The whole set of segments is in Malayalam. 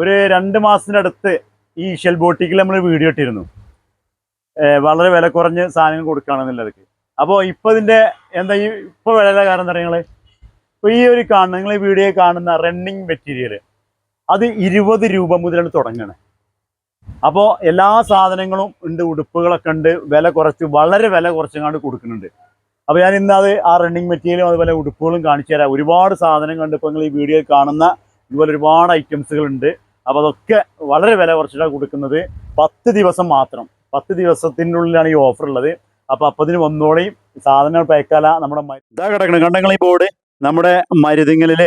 ഒരു രണ്ട് മാസത്തിനടുത്ത് ഈ ഷെൽ ബോട്ടിക്കിൽ നമ്മൾ വീഡിയോ ഇട്ടിരുന്നു. വളരെ വില കുറഞ്ഞ് സാധനങ്ങൾ കൊടുക്കുകയാണെന്നുള്ളതൊക്കെ. അപ്പോൾ ഇപ്പോൾ ഇതിന്റെ എന്താ ഈ ഇപ്പോൾ വില കാരണം എന്താ പറയുക ഇപ്പോൾ ഈ ഒരു കാണുന്ന നിങ്ങൾ ഈ വീഡിയോ കാണുന്ന റണ്ണിങ് മെറ്റീരിയൽ അത് ഇരുപത് രൂപ മുതലാണ് തുടങ്ങണേ അപ്പോൾ എല്ലാ സാധനങ്ങളും ഉണ്ട് ഉടുപ്പുകളൊക്കെ ഉണ്ട് വില കുറച്ച് വളരെ വില കുറച്ചങ്ങാണ്ട് കൊടുക്കുന്നുണ്ട്. അപ്പോൾ ഞാൻ ഇന്ന് അത് ആ റണ്ണിങ് മെറ്റീരിയലും അതുപോലെ ഉടുപ്പുകളും കാണിച്ചു തരാം. ഒരുപാട് സാധനങ്ങളുണ്ട് ഇപ്പോൾ നിങ്ങൾ ഈ വീഡിയോ കാണുന്ന ഇതുപോലെ ഒരുപാട് ഐറ്റംസുകൾ ഉണ്ട് അപ്പോൾ അതൊക്കെ വളരെ വില കുറച്ചിട്ടാണ് കൊടുക്കുന്നത്. പത്ത് ദിവസം മാത്രം. പത്ത് ദിവസത്തിനുള്ളിലാണ് ഈ ഓഫർ ഉള്ളത്. അപ്പോൾ അപ്പത്തിന് വന്നോളെയും സാധനങ്ങൾ പേക്കാല നമ്മുടെ ഇതാ കിടക്കണം. കണ്ടങ്ങൾ ഈ ബോർഡ് നമ്മുടെ മരുതിങ്ങലിൽ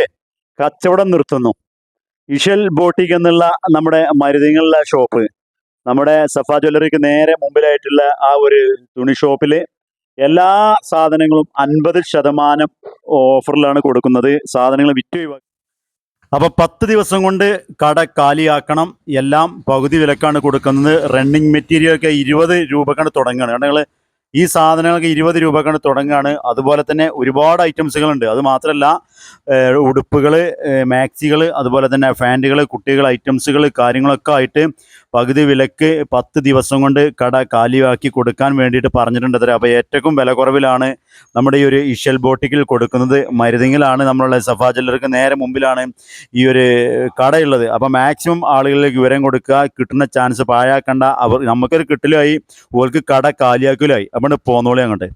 കച്ചവടം നിർത്തുന്നു. ഇഷൽ ബോട്ടിക് എന്നുള്ള നമ്മുടെ മരുതിങ്ങളിലെ ഷോപ്പ് നമ്മുടെ സഫ ജ്വല്ലറിക്ക് നേരെ മുമ്പിലായിട്ടുള്ള ആ ഒരു തുണി ഷോപ്പിൽ എല്ലാ സാധനങ്ങളും അൻപത് ശതമാനം ഓഫറിലാണ് കൊടുക്കുന്നത്. സാധനങ്ങൾ വിറ്റ് ഒഴിവാക്കി അപ്പൊ പത്ത് ദിവസം കൊണ്ട് കട കാലിയാക്കണം. എല്ലാം പകുതി വിലക്കാണ് കൊടുക്കുന്നത്. റണ്ണിങ് മെറ്റീരിയൽ ഒക്കെ ഇരുപത് രൂപക്കാണ് തുടങ്ങുകയാണ് കാരണം നിങ്ങൾ ഈ സാധനങ്ങൾക്ക് ഇരുപത് രൂപക്കാണ് തുടങ്ങുകയാണ് അതുപോലെ തന്നെ ഒരുപാട് ഐറ്റംസുകളുണ്ട്. അത് മാത്രമല്ല ഉടുപ്പുകൾ മാക്സികൾ അതുപോലെ തന്നെ ഫാന്റുകൾ കുട്ടികൾ ഐറ്റംസുകൾ കാര്യങ്ങളൊക്കെ ആയിട്ട് പകുതി വിലക്ക് പത്ത് ദിവസം കൊണ്ട് കട കാലിയാക്കി കൊടുക്കാൻ വേണ്ടിയിട്ട് പറഞ്ഞിട്ടുണ്ട് അത്ര അപ്പോൾ ഏറ്റവും വില കുറവിലാണ് നമ്മുടെ ഈ ഒരു ഇഷൽ ബോട്ടിക്കിൽ കൊടുക്കുന്നത്. മരുതിങ്ങിലാണ് നമ്മളുള്ള സഫാ ജ്വല്ലർക്ക് നേരെ മുമ്പിലാണ് ഈ ഒരു കടയുള്ളത്. അപ്പോൾ മാക്സിമം ആളുകളിലേക്ക് വിവരം കൊടുക്കുക. കിട്ടുന്ന ചാൻസ് പാഴാക്കണ്ട. അവർ നമുക്കൊരു കിട്ടലായി ഓർക്ക് കട കാലിയാക്കലായി അപ്പോൾ പോന്നോളി അങ്ങോട്ട്.